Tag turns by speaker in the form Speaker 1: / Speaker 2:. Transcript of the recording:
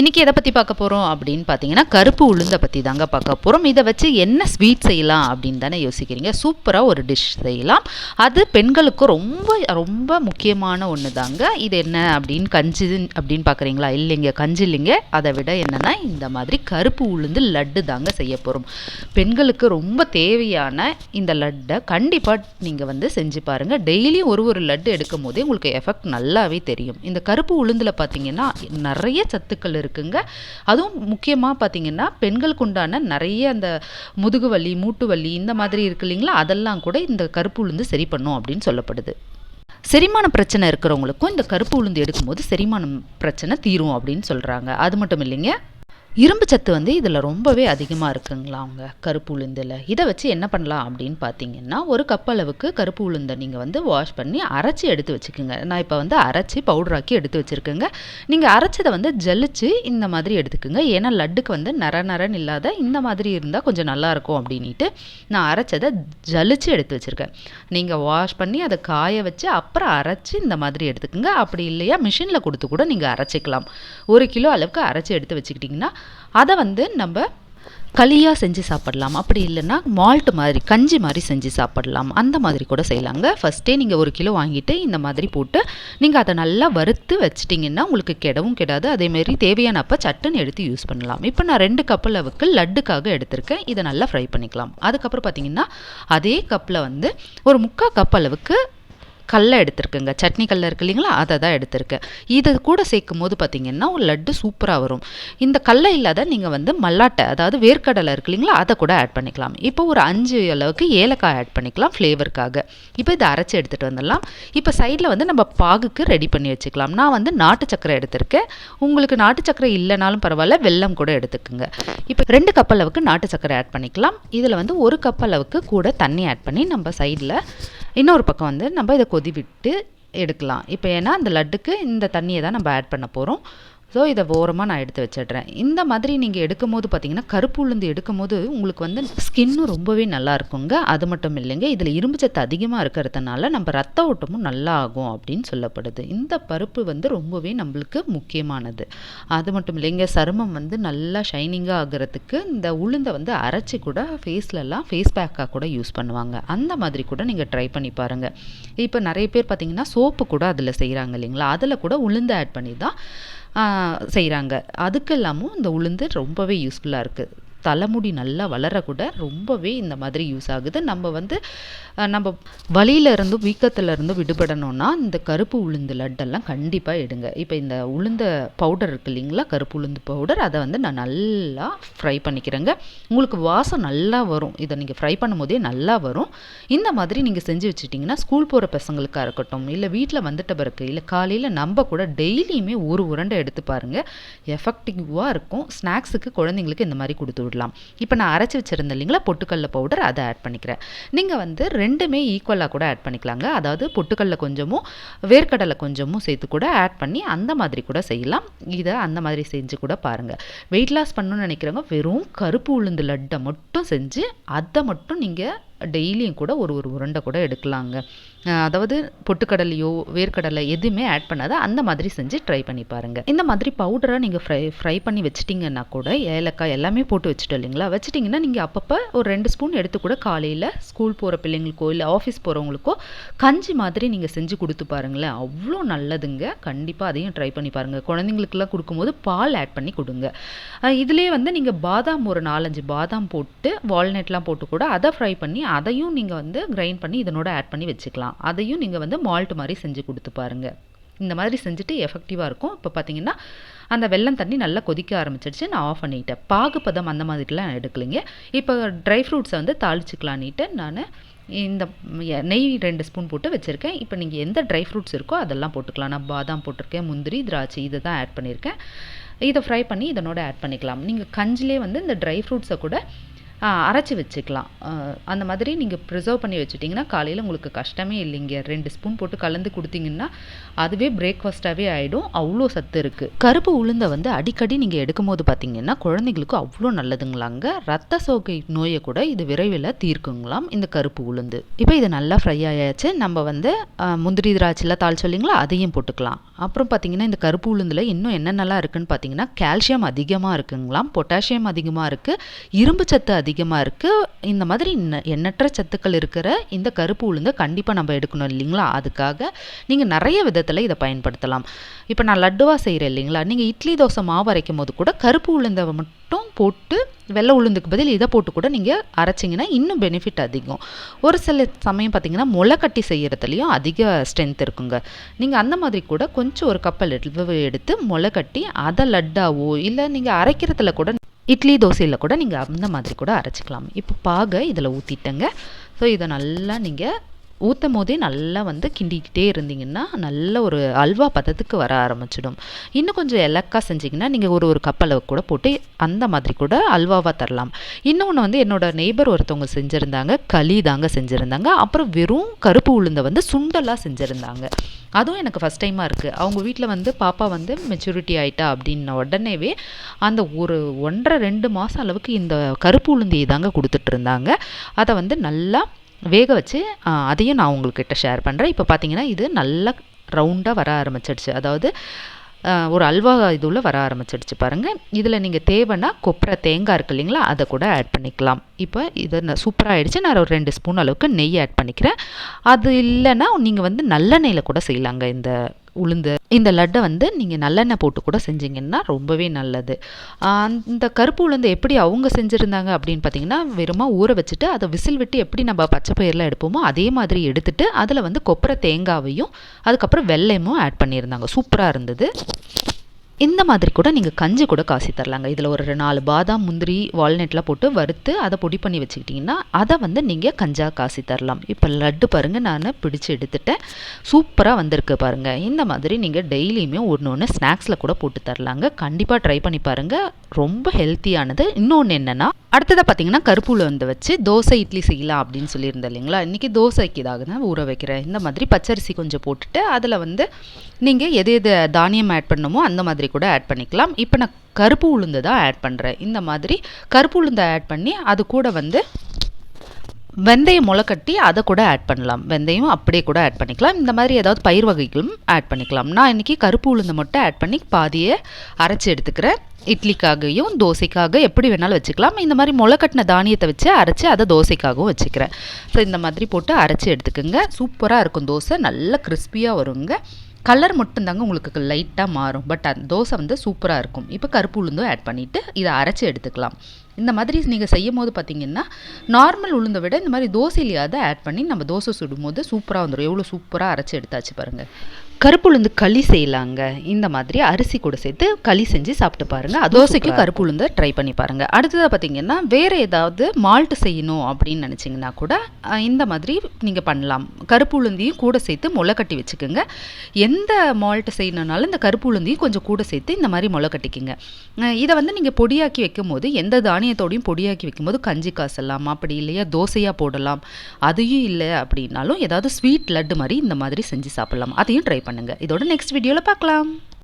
Speaker 1: இன்றைக்கி எதை பற்றி பார்க்க போகிறோம் அப்படின்னு பார்த்தீங்கன்னா கருப்பு உளுந்தை பற்றி தாங்க பார்க்க போகிறோம் இதை வச்சு என்ன ஸ்வீட் செய்யலாம் அப்படின்னு தானே யோசிக்கிறீங்க. சூப்பராக ஒரு டிஷ் செய்யலாம். அது பெண்களுக்கு ரொம்ப ரொம்ப முக்கியமான ஒன்று தாங்க. இது என்ன அப்படின்னு கஞ்சி அப்படின்னு பார்க்குறீங்களா? இல்லைங்க கஞ்சி இல்லைங்க. அதை விட என்னென்னா இந்த மாதிரி கருப்பு உளுந்து லட்டு தாங்க செய்ய போகிறோம் பெண்களுக்கு ரொம்ப தேவையான இந்த லட்டை கண்டிப்பாக நீங்கள் வந்து செஞ்சு பாருங்கள் டெய்லியும் ஒரு ஒரு லட்டு எடுக்கும் போதே உங்களுக்கு எஃபெக்ட் நல்லாவே தெரியும். இந்த கருப்பு உளுந்தில் பார்த்தீங்கன்னா நிறைய சத்துக்கள் இருக்குங்க. அதுவும் முக்கியமாக பார்த்தீங்கன்னா பெண்களுக்கு உண்டான நிறைய அந்த முதுகு வலி மூட்டு வலி இந்த மாதிரி இருக்கு இல்லைங்களா? அதெல்லாம் கூட இந்த கருப்பு உளுந்து சரி பண்ணும் அப்படின்னு சொல்லப்படுது. செரிமான பிரச்சனை இருக்கிறவங்களுக்கும் இந்த கருப்பு உளுந்து எடுக்கும்போது செரிமானம் பிரச்சனை தீரும் அப்படின்னு சொல்கிறாங்க அது மட்டும் இல்லைங்க. இரும்பு சத்து வந்து இதில் ரொம்பவே அதிகமாக இருக்குங்களா அவங்க? கருப்பு உளுந்தில். இதை வச்சு என்ன பண்ணலாம் அப்படின்னு பார்த்தீங்கன்னா ஒரு கப் அளவுக்கு கருப்பு உளுந்தை நீங்கள் வந்து வாஷ் பண்ணி அரைச்சி எடுத்து வச்சுக்கோங்க. நான் இப்போ வந்து அரைச்சி பவுடராக்கி எடுத்து வச்சுருக்கேங்க. நீங்கள் அரைச்சதை வந்து ஜலிச்சு இந்த மாதிரி எடுத்துக்கோங்க. ஏன்னா லட்டுக்கு வந்து நர நரன் இல்லாத இந்த மாதிரி இருந்தால் கொஞ்சம் நல்லாயிருக்கும் அப்படின்ட்டு நான் அரைச்சதை ஜலிச்சு எடுத்து வச்சுருக்கேன். நீங்கள் வாஷ் பண்ணி அதை காய வச்சு அப்புறம் அரைச்சி இந்த மாதிரி எடுத்துக்கோங்க. அப்படி இல்லையா மிஷினில் கொடுத்து கூட நீங்கள் அரைச்சிக்கலாம். ஒரு கிலோ அளவுக்கு அரைச்சி எடுத்து வச்சுக்கிட்டிங்கன்னா அதை வந்து நம்ம களியாக செஞ்சு சாப்பிடலாம். அப்படி இல்லைன்னா மால்ட் மாதிரி கஞ்சி மாதிரி செஞ்சு சாப்பிடலாம். அந்த மாதிரி கூட செய்யலாங்க. ஃபஸ்ட்டே நீங்கள் ஒரு கிலோ வாங்கிட்டு இந்த மாதிரி போட்டு நீங்கள் அதை நல்லா வறுத்து வச்சிட்டிங்கன்னா உங்களுக்கு கெடவும் கெடாது. அதேமாரி தேவையான அப்போ சட்டுன்னு எடுத்து யூஸ் பண்ணலாம். இப்போ நான் ரெண்டு கப் அளவுக்கு லட்டுக்காக எடுத்திருக்கேன். இதை நல்லா ஃப்ரை பண்ணிக்கலாம். அதுக்கப்புறம் பார்த்தீங்கன்னா அதே கப்பில் வந்து ஒரு முக்கால் கப் அளவுக்கு கடல எடுத்துருக்குங்க. சட்னி கல்லை இருக்கு இல்லைங்களா? அதை தான் எடுத்திருக்கேன். இதை கூட சேர்க்கும் போது பார்த்தீங்கன்னா ஒரு லட்டு சூப்பராக வரும். இந்த கல்லை இல்லாத நீங்கள் வந்து மல்லாட்டை அதாவது வேர்க்கடலை இருக்கு இல்லைங்களா? அதை கூட ஆட் பண்ணிக்கலாம். இப்போ ஒரு அஞ்சு அளவுக்கு ஏலக்காய் ஆட் பண்ணிக்கலாம் ஃப்ளேவருக்காக இப்போ இதை அரைச்சி எடுத்துகிட்டு வந்துடலாம். இப்போ சைடில் வந்து நம்ம பாகுக்கு ரெடி பண்ணி வச்சுக்கலாம். நான் வந்து நாட்டு சக்கரை எடுத்திருக்கேன். உங்களுக்கு நாட்டு சக்கரை இல்லைனாலும் பரவாயில்ல வெல்லம் கூட எடுத்துக்கோங்க. இப்போ ரெண்டு கப் அளவுக்கு நாட்டு சக்கரை ஆட் பண்ணிக்கலாம். இதில் வந்து ஒரு கப் அளவுக்கு கூட தண்ணி ஆட் பண்ணி நம்ம சைடில் இன்னொரு பக்கம் வந்து நம்ம இதை கொதி விட்டு எடுக்கலாம். இப்போ ஏன்னா அந்த லட்டுக்கு இந்த தண்ணியை தான் நம்ம ஆட் பண்ண போகிறோம் ஸோ இதை ஓரமாக நான் எடுத்து வச்சிடுறேன். இந்த மாதிரி நீங்கள் எடுக்கும் போது பார்த்தீங்கன்னா கருப்பு உளுந்து எடுக்கும் போது உங்களுக்கு வந்து ஸ்கின்னும் ரொம்பவே நல்லா இருக்குங்க. அது மட்டும் இல்லைங்க இதில் இரும்பு சத்து அதிகமாக இருக்கிறதுனால நம்ம ரத்த ஓட்டமும் நல்லா ஆகும் அப்படின்னு சொல்லப்படுது. இந்த பருப்பு வந்து ரொம்பவே நம்மளுக்கு முக்கியமானது. அது மட்டும் இல்லைங்க சருமம் வந்து நல்லா ஷைனிங்காக ஆகிறதுக்கு இந்த உளுந்தை வந்து அரைச்சி கூட ஃபேஸ்லலாம் ஃபேஸ் பேக்காக கூட யூஸ் பண்ணுவாங்க. அந்த மாதிரி கூட நீங்கள் ட்ரை பண்ணி பாருங்கள் இப்போ நிறைய பேர் பார்த்தீங்கன்னா சோப்பு கூட அதில் செய்கிறாங்க இல்லைங்களா? அதில் கூட உளுந்து ஆட் பண்ணி தான் செய்கிறாங்க அதுக்கெல்லாமும் இந்த உளுந்து ரொம்பவே யூஸ்ஃபுல்லாக இருக்குது தலைமுடி நல்லா வளரக்கூட ரொம்பவே இந்த மாதிரி யூஸ் ஆகுது. நம்ம வந்து நம்ம வலியிலேருந்தும் வீக்கத்துலேருந்தும் விடுபடணும்னா இந்த கருப்பு உளுந்து லட்டெல்லாம் கண்டிப்பாக எடுங்க. இப்போ இந்த உளுந்த பவுடர் இருக்கு இல்லைங்களா? கருப்பு உளுந்து பவுடர் அதை வந்து நான் நல்லா ஃப்ரை பண்ணிக்கிறேங்க. உங்களுக்கு வாசம் நல்லா வரும். இதை நீங்கள் ஃப்ரை பண்ணும்போதே நல்லா வரும். இந்த மாதிரி நீங்கள் செஞ்சு வச்சுட்டிங்கன்னா ஸ்கூல் போகிற பசங்களுக்காக இருக்கட்டும் இல்லை வீட்டில் வந்துட்ட பிறகு இல்லை காலையில் நம்ம கூட டெய்லியுமே ஒரு உருண்டை எடுத்து பாருங்கள் எஃபெக்டிவாக இருக்கும். ஸ்நாக்ஸுக்கு குழந்தைங்களுக்கு இந்த மாதிரி கொடுத்து போட்டுடலாம். இப்போ நான் அரைச்சி வச்சுருந்தேன் இல்லைங்களா பொட்டுக்கடல பவுடர் அதை ஆட் பண்ணிக்கிறேன். நீங்கள் வந்து ரெண்டுமே ஈக்குவலாக கூட ஆட் பண்ணிக்கலாங்க. அதாவது பொட்டுக்கடல கொஞ்சமும் வேர்க்கடலை கொஞ்சமும் சேர்த்து கூட ஆட் பண்ணி அந்த மாதிரி கூட செய்யலாம். இதை அந்த மாதிரி செஞ்சு கூட பாருங்கள் வெயிட் லாஸ் பண்ணணும்னு நினைக்கிறவங்க வெறும் கருப்பு உளுந்து லட்டை மட்டும் செஞ்சு அதை மட்டும் நீங்கள் டெய்லியும் கூட ஒரு ஒரு உருண்டை கூட எடுக்கலாங்க. அதாவது பொட்டுக்கடலையோ வேர்க்கடலை எதுவுமே ஆட் பண்ணாத அந்த மாதிரி செஞ்சு ட்ரை பண்ணி பாருங்கள் இந்த மாதிரி பவுடராக நீங்கள் ஃப்ரை ஃப்ரை பண்ணி வச்சிட்டிங்கன்னா கூட ஏலக்காய் எல்லாமே போட்டு வச்சுட்டோம் இல்லைங்களா? வச்சிட்டிங்கன்னா நீங்கள் அப்பப்போ ஒரு ரெண்டு ஸ்பூன் எடுத்து கூட காலையில் ஸ்கூல் போகிற பிள்ளைங்களுக்கோ இல்லை ஆஃபீஸ் போகிறவங்களுக்கோ கஞ்சி மாதிரி நீங்கள் செஞ்சு கொடுத்து பாருங்களேன். அவ்வளோ நல்லதுங்க. கண்டிப்பாக அதையும் ட்ரை பண்ணி பாருங்கள் குழந்தைங்களுக்குலாம் கொடுக்கும்போது பால் ஆட் பண்ணி கொடுங்க. இதுலேயே வந்து நீங்கள் பாதாம் ஒரு நாலஞ்சு பாதாம் போட்டு வால்நட்லாம் போட்டு கூட அதை ஃப்ரை பண்ணி அதையும் நீங்கள் வந்து கிரைண்ட் பண்ணி இதனோட ஆட் பண்ணி வச்சுக்கலாம். அதையும் நீங்கள் வந்து மால்ட் மாதிரி செஞ்சு கொடுத்து பாருங்கள் இந்த மாதிரி செஞ்சுட்டு எஃபெக்டிவாக இருக்கும். இப்போ பார்த்தீங்கன்னா அந்த வெள்ளம் தண்ணி நல்லா கொதிக்க ஆரம்பிச்சிடுச்சு. நான் ஆஃப் பண்ணிட்டேன். பாகுப்பதம் அந்த மாதிரிலாம் எடுக்கலைங்க. இப்போ ட்ரை ஃப்ரூட்ஸை வந்து தாளிச்சிக்கலான்ட்டு நான் இந்த நெய் ரெண்டு ஸ்பூன் போட்டு வச்சுருக்கேன். இப்போ நீங்கள் எந்த ட்ரை ஃப்ரூட்ஸ் இருக்கோ அதெல்லாம் போட்டுக்கலாம். நான் பாதாம் போட்டிருக்கேன் முந்திரி திராட்சை இதை தான் ஆட் பண்ணியிருக்கேன் இதை ஃப்ரை பண்ணி இதனோட ஆட் பண்ணிக்கலாம். நீங்கள் கஞ்சிலே வந்து இந்த ட்ரை ஃப்ரூட்ஸை கூட அரைச்சி வச்சுக்கலாம். அந்த மாதிரி நீங்கள் ப்ரிசர்வ் பண்ணி வச்சுட்டிங்கன்னா காலையில் உங்களுக்கு கஷ்டமே இல்லைங்க. ரெண்டு ஸ்பூன் போட்டு கலந்து கொடுத்தீங்கன்னா அதுவே பிரேக்ஃபாஸ்ட்டாகவே ஆகிடும் அவ்வளோ சத்து இருக்குது கருப்பு உளுந்தை வந்து அடிக்கடி நீங்கள் எடுக்கும் போது பார்த்தீங்கன்னா குழந்தைங்களுக்கு அவ்வளோ நல்லதுங்களாங்க. ரத்த சோகை நோயை கூட இது விரைவில் தீர்க்குங்களாம் இந்த கருப்பு உளுந்து. இப்போ இது நல்லா ஃப்ரை ஆயாச்சு. நம்ம வந்து முந்திரி திராட்சையில் தாள் சொல்லிங்களா அதையும் போட்டுக்கலாம். அப்புறம் பார்த்தீங்கன்னா இந்த கருப்பு உளுந்தில் இன்னும் என்னென்னலாம் இருக்குன்னு பார்த்தீங்கன்னா கால்சியம் அதிகமாக இருக்குங்களாம். பொட்டாசியம் அதிகமாக இருக்குது இரும்பு சத்து அதிகம் அதிகமாக இருக்குது இந்த மாதிரி எண்ணற்ற சத்துக்கள் இருக்கிற இந்த கருப்பு உளுந்தை கண்டிப்பாக நம்ம எடுக்கணும் இல்லைங்களா? அதுக்காக நீங்கள் நிறைய விதத்தில் இதை பயன்படுத்தலாம். இப்போ நான் லட்டுவாக செய்கிறேன் இல்லைங்களா? நீங்கள் இட்லி தோசை மாவு அரைக்கும் போது கூட கருப்பு உளுந்தை மட்டும் போட்டு வெள்ளை உளுந்துக்கு பதில் இதை போட்டு கூட நீங்கள் அரைச்சிங்கன்னா இன்னும் பெனிஃபிட் அதிகம். ஒரு சில சமயம் பார்த்தீங்கன்னா முளை கட்டி செய்கிறதுலையும் அதிக ஸ்ட்ரென்த் இருக்குங்க. நீங்கள் அந்த மாதிரி கூட கொஞ்சம் ஒரு கப்பல் எடுத்து முளை கட்டி அதை லட்டாவோ இல்லை நீங்கள் அரைக்கிறதுல கூட இட்லி தோசையில் கூட நீங்கள் அந்த மாதிரி கூட அரைச்சிக்கலாம். இப்போ பாக இதில் ஊற்றிட்டேங்க ஸோ இதை நல்லா நீங்கள் ஊற்றும் போதே நல்லா வந்து கிண்டிக்கிட்டே இருந்தீங்கன்னா நல்ல ஒரு அல்வா பதத்துக்கு வர ஆரம்பிச்சிடும். இன்னும் கொஞ்சம் இலக்கா செஞ்சிங்கன்னா நீங்கள் ஒரு ஒரு கப் அளவு கூட போட்டு அந்த மாதிரி கூட அல்வாவாக தரலாம். இன்னொன்று வந்து என்னோட நெய்பர் ஒருத்தவங்க செஞ்சுருந்தாங்க களி தாங்க செஞ்சுருந்தாங்க. அப்புறம் வெறும் கருப்பு உளுந்தை வந்து சுண்டலாக செஞ்சுருந்தாங்க. அதுவும் எனக்கு ஃபஸ்ட் டைமாக இருக்குது அவங்க வீட்டில் வந்து பாப்பா வந்து மெச்சூரிட்டி ஆகிட்டா அப்படின்ன உடனேவே அந்த ஒரு ஒன்றரை ரெண்டு மாதம் அளவுக்கு இந்த கருப்பு உளுந்தியை தாங்க கொடுத்துட்ருந்தாங்க அதை வந்து நல்லா வேக வச்சு அதையும் நான் உங்கள்கிட்ட ஷேர் பண்ணுறேன் இப்போ பார்த்தீங்கன்னா இது நல்லா ரவுண்டாக வர ஆரம்பிச்சிடுச்சு. அதாவது ஒரு அல்வா இதுவில் வர ஆரம்பிச்சிடுச்சு பாருங்கள் இதில் நீங்கள் தேவைன்னா கொப்பரை தேங்காய் இருக்குது இல்லைங்களா அதை கூட ஆட் பண்ணிக்கலாம். இப்போ இதை நான் சூப்பராக ஆகிடுச்சு நான் ஒரு ரெண்டு ஸ்பூன் அளவுக்கு நெய் ஆட் பண்ணிக்கிறேன். அது இல்லைன்னா நீங்கள் வந்து நல்லெண்ணெயில் கூட செய்யலாங்க இந்த உளுந்து. இந்த லட்டை வந்து நீங்கள் நல்லெண்ணெய் போட்டு கூட செஞ்சிங்கன்னா ரொம்பவே நல்லது. அந்த கருப்பு உளுந்து எப்படி அவங்க செஞ்சுருந்தாங்க அப்படின்னு பார்த்தீங்கன்னா வெறுமா ஊற வச்சுட்டு அதை விசில் விட்டு எப்படி நம்ம பச்சை பயிரெலாம் எடுப்போமோ அதே மாதிரி எடுத்துட்டு அதில் வந்து கொப்பரை தேங்காவையும் அதுக்கப்புறம் வெள்ளையமும் ஆட் பண்ணியிருந்தாங்க. சூப்பராக இருந்தது. இந்த மாதிரி கூட நீங்கள் கஞ்சி கூட காசி தரலாங்க. இதில் ஒரு நாலு பாதாம் முந்திரி வால்நட்லாம் போட்டு வறுத்து அதை பொடி பண்ணி வச்சுக்கிட்டிங்கன்னா அதை வந்து நீங்கள் கஞ்சா காசி தரலாம். இப்போ லட்டு பாருங்கள் நான் பிடிச்சி எடுத்துட்டேன். சூப்பராக வந்திருக்கு பாருங்கள் இந்த மாதிரி நீங்கள் டெய்லியுமே ஒன்று ஒன்று ஸ்நாக்ஸில் கூட போட்டு தரலாங்க. கண்டிப்பாக ட்ரை பண்ணி பாருங்கள் ரொம்ப ஹெல்த்தியானது இன்னொன்று என்னென்னா அடுத்ததாக பார்த்தீங்கன்னா கருப்பூல வந்து வச்சு தோசை இட்லி செய்யலாம் அப்படின்னு சொல்லியிருந்தேன் இல்லைங்களா? இன்றைக்கி தோசைக்கு இதாக தான் ஊற வைக்கிறேன். இந்த மாதிரி பச்சரிசி கொஞ்சம் போட்டுட்டு அதில் வந்து நீங்கள் எது எது தானியம் ஆட் பண்ணணுமோ அந்த மாதிரி கூட ஆட் பண்ணிக்கலாம். இப்போ நான் கருப்பு உளுந்து தான் ஆட் பண்ணுறேன் இந்த மாதிரி கருப்பு உளுந்தை ஆட் பண்ணி அது கூட வந்து வெந்தயம் முளைக்கட்டி அதை கூட ஆட் பண்ணலாம். வெந்தயம் அப்படியே கூட ஆட் பண்ணிக்கலாம். இந்த மாதிரி ஏதாவது பயிர் வகைகளும் ஆட் பண்ணிக்கலாம். நான் இன்றைக்கி கருப்பு உளுந்து மட்டும் ஆட் பண்ணி பாதியை அரைச்சி எடுத்துக்கிறேன். இட்லிக்காகவும் தோசைக்காக எப்படி வேணாலும் வச்சுக்கலாம். இந்த மாதிரி முளைக்கட்டின தானியத்தை வச்சு அரைச்சி அதை தோசைக்காகவும் வச்சுக்கிறேன். ஸோ இந்த மாதிரி போட்டு அரைச்சி எடுத்துக்கோங்க. சூப்பராக இருக்கும் தோசை. நல்லா கிறிஸ்பியாக வருங்க. கலர் மட்டும்தாங்க உங்களுக்கு லைட்டாக மாறும். பட் அந்த தோசை வந்து சூப்பராக இருக்கும். இப்போ கருப்பு உளுந்தும் ஆட் பண்ணிவிட்டு இதை அரைச்சி எடுத்துக்கலாம். இந்த மாதிரி நீங்கள் செய்யும் போது பார்த்தீங்கன்னா நார்மல் உளுந்தை விட இந்த மாதிரி தோசையிலையாவது ஆட் பண்ணி நம்ம தோசை சுடும்போது சூப்பராக வந்துடும் எவ்வளோ சூப்பராக அரைச்சி எடுத்தாச்சு பாருங்கள் கருப்பு உளுந்து களி செய்யலாங்க. இந்த மாதிரி அரிசி கூட சேர்த்து களி செஞ்சு சாப்பிட்டு பாருங்கள் தோசைக்கு கருப்பு உளுந்தை ட்ரை பண்ணி பாருங்கள் அடுத்ததாக பார்த்தீங்கன்னா வேறு ஏதாவது மால்ட்டு செய்யணும் அப்படின்னு நினச்சிங்கன்னா கூட இந்த மாதிரி நீங்கள் பண்ணலாம். கருப்பு உளுந்தையும் கூட சேர்த்து முளை கட்டி வச்சுக்கோங்க. எந்த மால்ட்டு செய்யணுனாலும் இந்த கருப்பு உளுந்தையும் கொஞ்சம் கூட சேர்த்து இந்த மாதிரி முளை கட்டிக்குங்க. இதை வந்து நீங்கள் பொடியாக்கி வைக்கும் போது எந்த தானியத்தோடையும் பொடியாக்கி வைக்கும்போது கஞ்சி காசலாம் அப்படி இல்லையா? தோசையாக போடலாம். அதையும் இல்லை அப்படின்னாலும் ஏதாவது ஸ்வீட் லட்டு மாதிரி இந்த மாதிரி செஞ்சு சாப்பிட்லாம். அதையும் ட்ரை பண்ணுங்கள் இதோட நெக்ஸ்ட் வீடியோவில் பார்க்கலாம்.